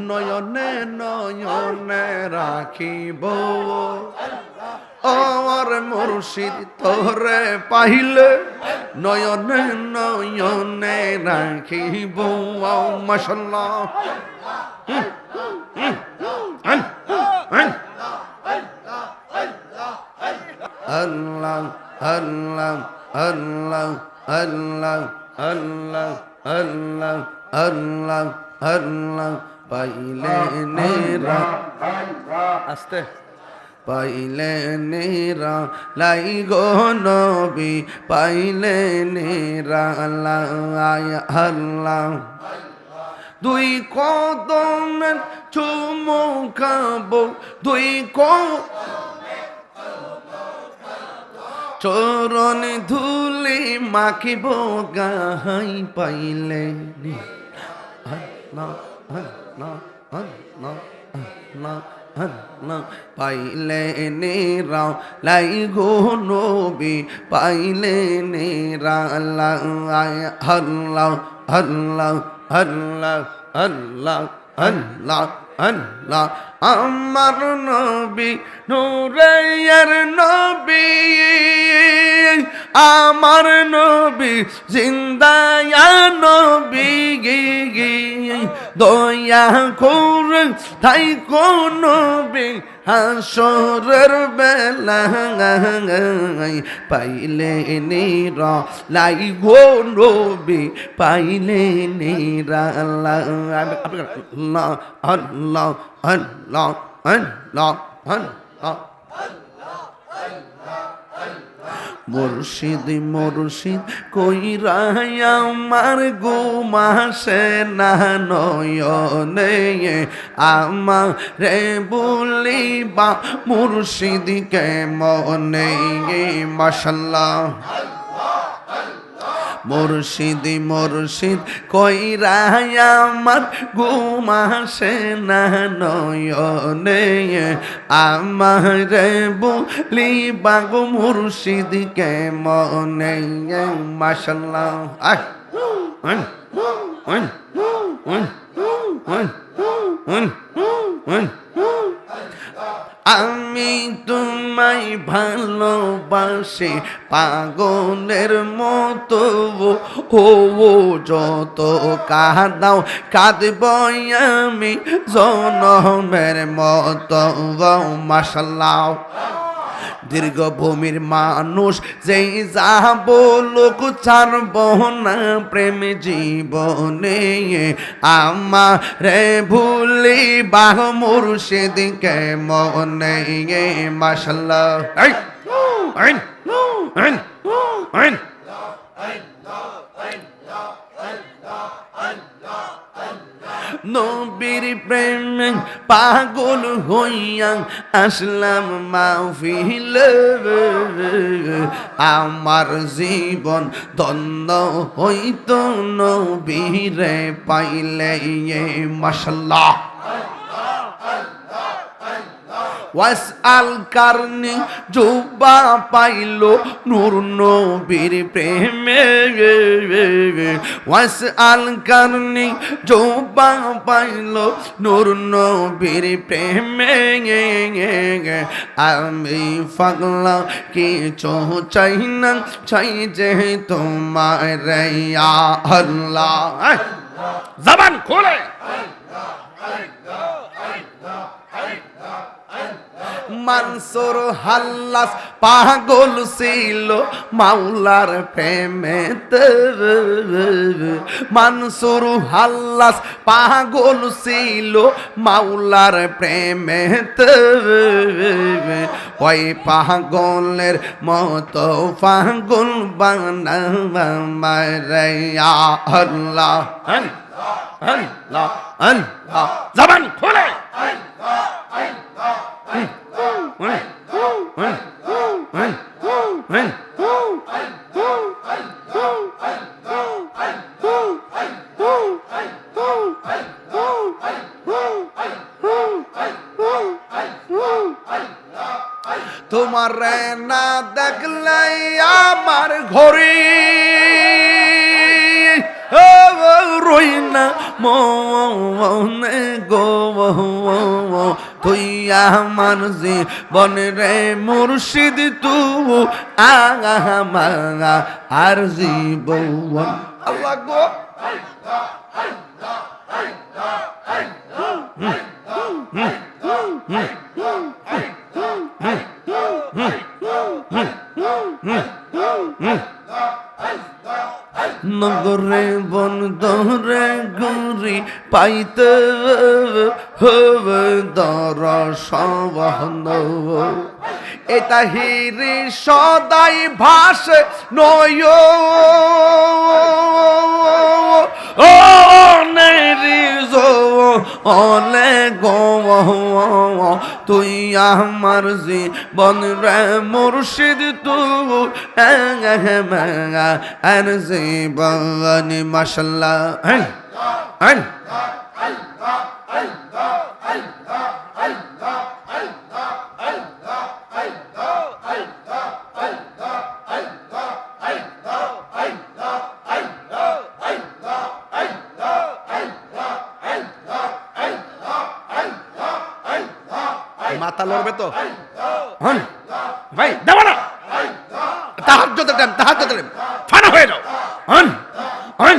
নয়নে নয়নে রাখিব আমার মুর্শিদ তোরে পাইলে নয়নে নয়নে রাখিব মশাল্লাহ আল্লাহ আল্লাহ আল্লাহ আল্লাহ আল্লাহ আল্লাহ আল্লাহ আল্লাহ পাইলে নেরা। আস্তে। পাইলে নেরা লাই গো নবী পাইলে নেরা আল্লাহ। দুই কদমের চুমুকাবো দুই কদম চরণ ধুলে মাখিব গাহাই পাইলে। আল্লাহ, না না না পাইলে নেরাও লাই গো নবী, পাইলে নেরা হল্লাও হল্লাও হল্লাও হল্লাও হল্লাও হল্লাও আমার নবী নূরের নবী, আমার নবী, জিন্দায়া নবী দয়া করে তাই কোন হাসরের বেলা, পাইলে নিরা লাই গো নবী, পাইলে নিরা আল্লাহ আল্লাহ আল্লাহ আল্লাহ আল্লাহ মুর্শিদ মুর্শিদ কইরা আমার গুমাসে না নয়নে। আমার রে বলিবা মুর্শিদকে মনে। মাসাল্লাহ মুর্শিদ মুর্শিদ কইরা আমার ঘুমাসে না নয়নে। আমার বলি বাগো মুর্শিদ কে মনে মাসাল্লাহ উন। আমি তোমায় ভালোবাসি পাগলের মতো। ও যত কাঁদাও কাঁদব আমি জনমের মতো। মাসাল্লাহ দীর্ঘভূমির মানুষ, যেই যাব লোক ছাড়ব না, প্রেম জীবনে আমারে ভুলি বাহ মুর্শিদকে মনে মাসাল্লাহ আইন। আইন। আইন। এই। নবীর প্রেম পাগল হইয়া আসলাম মাহফিল। আমার জীবন দ্বন্দ্ব হইত নবীরে পাইলে মাসাল্লাহ ওয়াস আল কারনি জুবা পাইল নূর নবীর প্রেমে। ওয়াস আল কারনি জুবা পাইল নূর নবীর প্রেমে। আমি পাগলা, কিছু চাই না, চাই যে তোমার আল্লাহ। জবান খোলে। মানসুর হাল্লাস পাগল ছিল মাওলার প্রেমেতে। মানসুর হাল্লাস পাগল ছিল মাওলার প্রেমেতে। ওই পাগলের মতো পাগল বানাইয়া আল্লাহ আল্লাহ আল্লাহ। জবান খোলে। তোমার না দেখলে আমার ঘরে রই মনে গো। তুই আমার জীবন রে মুর্শিদ তু আগা আর জীবন। আল্লাহ নগরে বন্দরে গুরি পাইতে হবে দর্শন এটা হিরি সদাই ভাস নয়। ও নেরিজ অলে গো, তুই আমার জীবন রে মুর্শিদ, তু আর জীবন মাসাল্লাহ হ্যাঁ হ্যাঁ মাথা লড়বে তো। হন ভাই দেব না তাহার যত টাইম তাহার যত টাইম। ফানা হয়ে যাও। হন হন।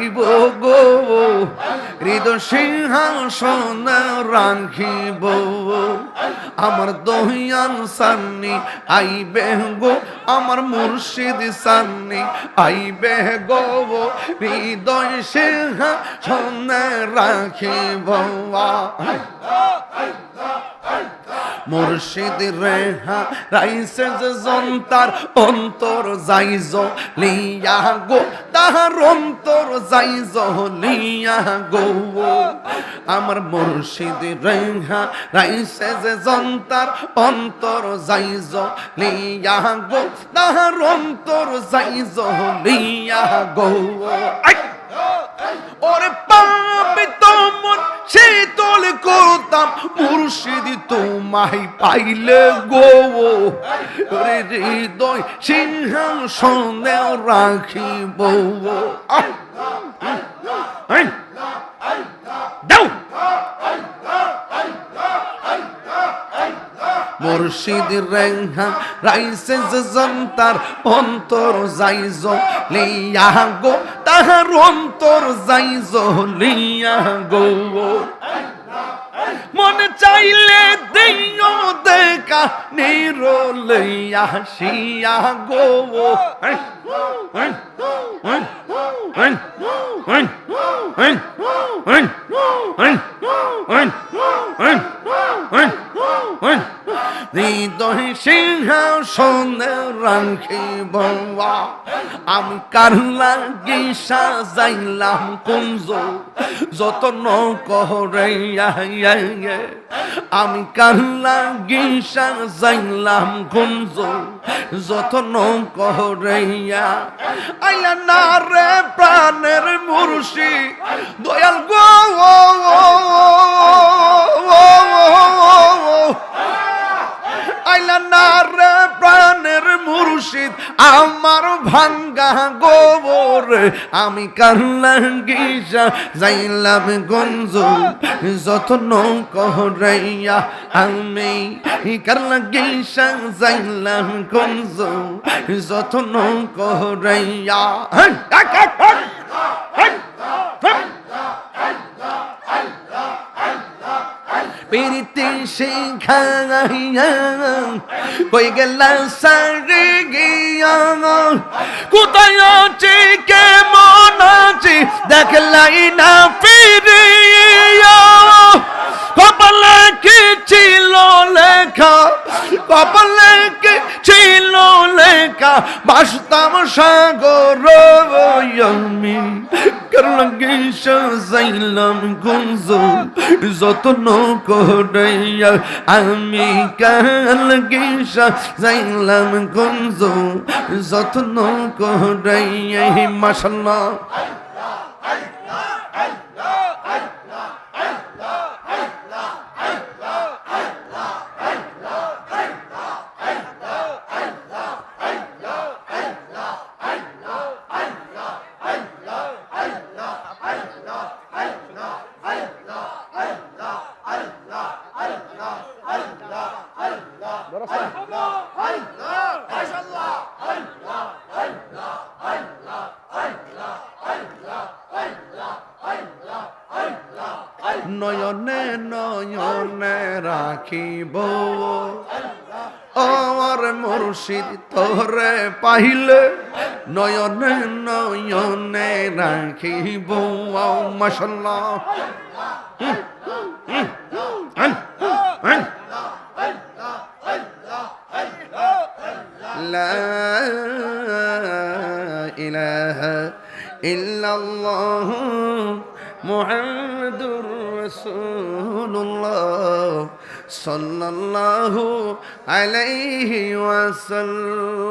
বেড়াইব গো হৃদয় সিংহাসন রাখিব আমার দহিয়ান সান্নি আইবে গো আমার মুর্শিদ সান্নি আইবে গো হৃদয় সিংহাসন রাখিব মুর্শিদ রেহা রাইসে জন্তার অন্তর যাইজ, লিয়া গো, তাহার অন্তর যাইজ, লিয়া গো আমার মুর্শিদ রেহা রাইসে জন্তার অন্তর যাইজ, লিয়া গো, তাহার অন্তর যাইজ, লিয়া গো! ওরে পাপি তোমন শীতল করতাম মুর্শিদি তোমায় পাইলে গো। ওরে হৃদয়, সিংহাসনে রাখিব! দাও। মুর্শিদ রেঙ্গা রাইসে জন্তার অন্তর যাইজ লিয়া গো। তাহার অন্তর যাইজ লিয়া গো। মনে চাইলে দিও দেখা নিরলইয়া শিয়া গো এই, হৃদয় সিংহাসনে রাখিব। আমি কারলা গিসা যাইলাম কুঞ্জ, যতন করে আমি কারলা গিসা যাইলাম কুঞ্জ, যতন করে আইলা না রে প্রাণের মুর্শি, দয়াল গো। না রে প্রাণের মুর্শিদ, আমার ভাঙ্গা গোবর। আমি কারলা গিসা যাইলাম গঞ্জ, যতন কহরাইয়া আমি কারলা গিসা যাইলাম গঞ্জ, যতন কহরাইয়া হ্যাঁ, হ্যাঁ, হ্যাঁ, হ্যাঁ, হ্যাঁ। প্রীতি শিখাইয়া কই গেলা সারে গিয়া। কোথায় আছি, কেমন আছি, দেখলাই না ফিরিয়া। কপালে কি ছিল লেখা, কপালে কি ছিল লেখা, বাসতাম সাগর। করলাম সাইলাম গুঞ্জ যত্ন করাইয়া আমি কাল গিসা যাইলাম গুঞ্জ যত্ন করাইয়া মাসাল্লাহ রাখিব আমার মুর্শিদ তোরে পাইলে নয়নে নয়নে রাখিব। মশাল্লাহ। عليه وسلم.